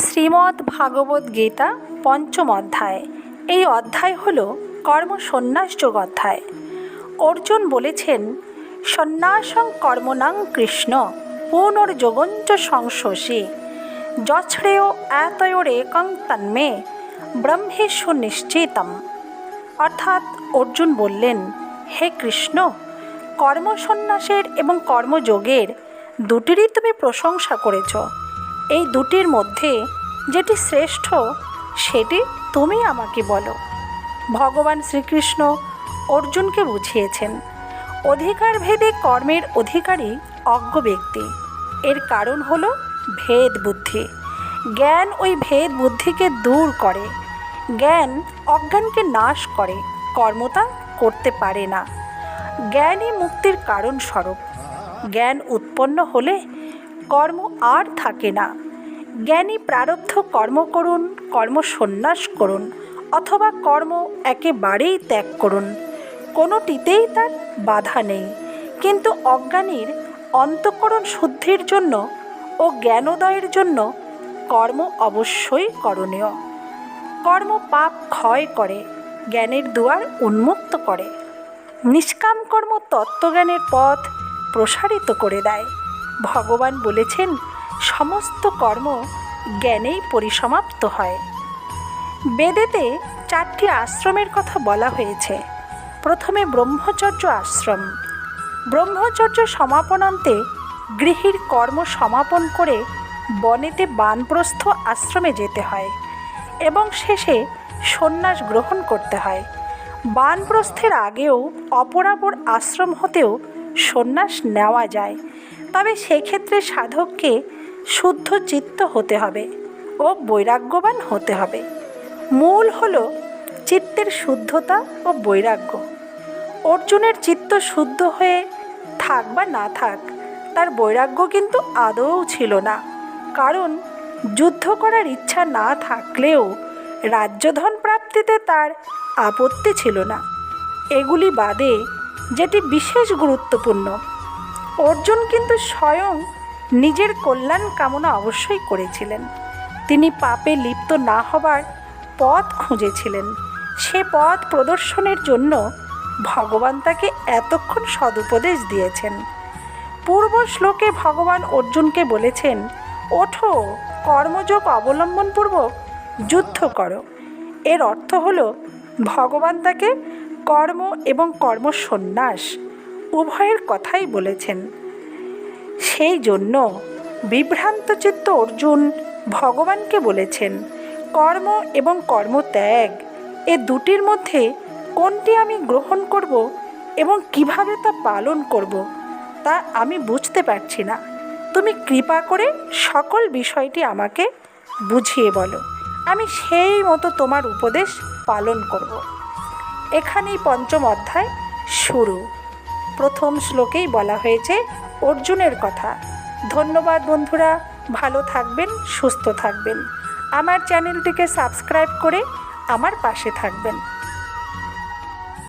শ্রীমদ্ ভাগবত গীতা পঞ্চম অধ্যায়। এই অধ্যায় হল কর্ম সন্ন্যাস যোগ অধ্যায়। অর্জুন বলেছেন, সন্ন্যাসং কর্মণাং কৃষ্ণ, পুনর্যোগঞ্চ সংশোষী যশ্রেয় এতয়োরেকং তন্মে ব্রহ্মেশু নিশ্চিতম অর্থাৎ অর্জুন বললেন, হে কৃষ্ণ, কর্মসন্ন্যাসের এবং কর্মযোগের দুটিরই তুমি প্রশংসা করেছ। এই দুটির মধ্যে যেটি শ্রেষ্ঠ, সেটি তুমি আমাকে বলো। ভগবান শ্রীকৃষ্ণ অর্জুনকে বুঝিয়েছেন অধিকার ভেদে কর্মের অধিকারী অজ্ঞ ব্যক্তি। এর কারণ হল ভেদ বুদ্ধি। জ্ঞান ওই ভেদ বুদ্ধিকে দূর করে। জ্ঞান অজ্ঞানকে নাশ করে কর্মতা করতে পারে না। জ্ঞানই মুক্তির কারণ স্বরূপ জ্ঞান উৎপন্ন হলে কর্ম আর থাকে না। জ্ঞানী প্রারব্ধ কর্ম করুন, কর্ম সন্ন্যাস করুন, অথবা কর্ম একেবারেই ত্যাগ করুন। কোনোটিতেই তার বাধা নেই। কিন্তু অজ্ঞানীর অন্তঃকরণ শুদ্ধির জন্য ও জ্ঞানোদয়ের জন্য কর্ম অবশ্যই করণীয়। কর্ম পাপ ক্ষয় করে, জ্ঞানের দুয়ার উন্মুক্ত করে। নিষ্কাম কর্ম তত্ত্বজ্ঞানের পথ প্রসারিত করে দেয়। ভগবান বলেছেন, সমস্ত কর্ম জ্ঞানেই পরিসমাপ্ত হয়। বেদেতে চারটি আশ্রমের কথা বলা হয়েছে। প্রথমে ব্রহ্মচর্য আশ্রম। ব্রহ্মচর্য সমাপনান্তে গৃহীর কর্ম সমাপন করে বনেতে বানপ্রস্থ আশ্রমে যেতে হয় এবং শেষে সন্ন্যাস গ্রহণ করতে হয়। বানপ্রস্থের আগেও অপরাপর আশ্রম হতেও সন্ন্যাস নেওয়া যায়। তবে সেক্ষেত্রে সাধককে শুদ্ধ চিত্ত হতে হবে ও বৈরাগ্যবান হতে হবে। মূল হল চিত্তের শুদ্ধতা ও বৈরাগ্য। অর্জুনের চিত্ত শুদ্ধ হয়ে থাক বা না থাক, তার বৈরাগ্য কিন্তু আদৌ ছিল না। কারণ যুদ্ধ করার ইচ্ছা না থাকলেও রাজ্যধন প্রাপ্তিতে তার আপত্তি ছিল না। এগুলি বাদে যেটি বিশেষ গুরুত্বপূর্ণ। অর্জুন কিন্তু স্বয়ং নিজের কল্যাণ কামনা অবশ্যই করেছিলেন। তিনি পাপে লিপ্ত না হবার পথ খুঁজেছিলেন। সে পথ প্রদর্শনের জন্য ভগবান তাকে এতক্ষণ সদুপদেশ দিয়েছেন। পূর্ব শ্লোকে ভগবান অর্জুনকে বলেছেন, ওঠো, কর্মযোগ অবলম্বনপূর্বক যুদ্ধ করো। এর অর্থ হল, ভগবান তাকে কর্ম এবং কর্মসন্ন্যাস উভয়ের কথাই বলেছেন। সেই জন্য বিভ্রান্তচিত্ত অর্জুন ভগবানকে বলেছেন, কর্ম এবং কর্মত্যাগ, এ দুটির মধ্যে কোনটি আমি গ্রহণ করব এবং কীভাবে তা পালন করব, তা আমি বুঝতে পারছি না। তুমি কৃপা করে সকল বিষয়টি আমাকে বুঝিয়ে বলো। আমি সেই মতো তোমার উপদেশ পালন করব। এখানেই পঞ্চম অধ্যায় শুরু। প্রথম শ্লোকেই বলা হয়েছে অর্জুনের কথা। ধন্যবাদ বন্ধুরা, ভালো থাকবেন, সুস্থ থাকবেন। আমার চ্যানেলটিকে সাবস্ক্রাইব করে আমার পাশে থাকবেন।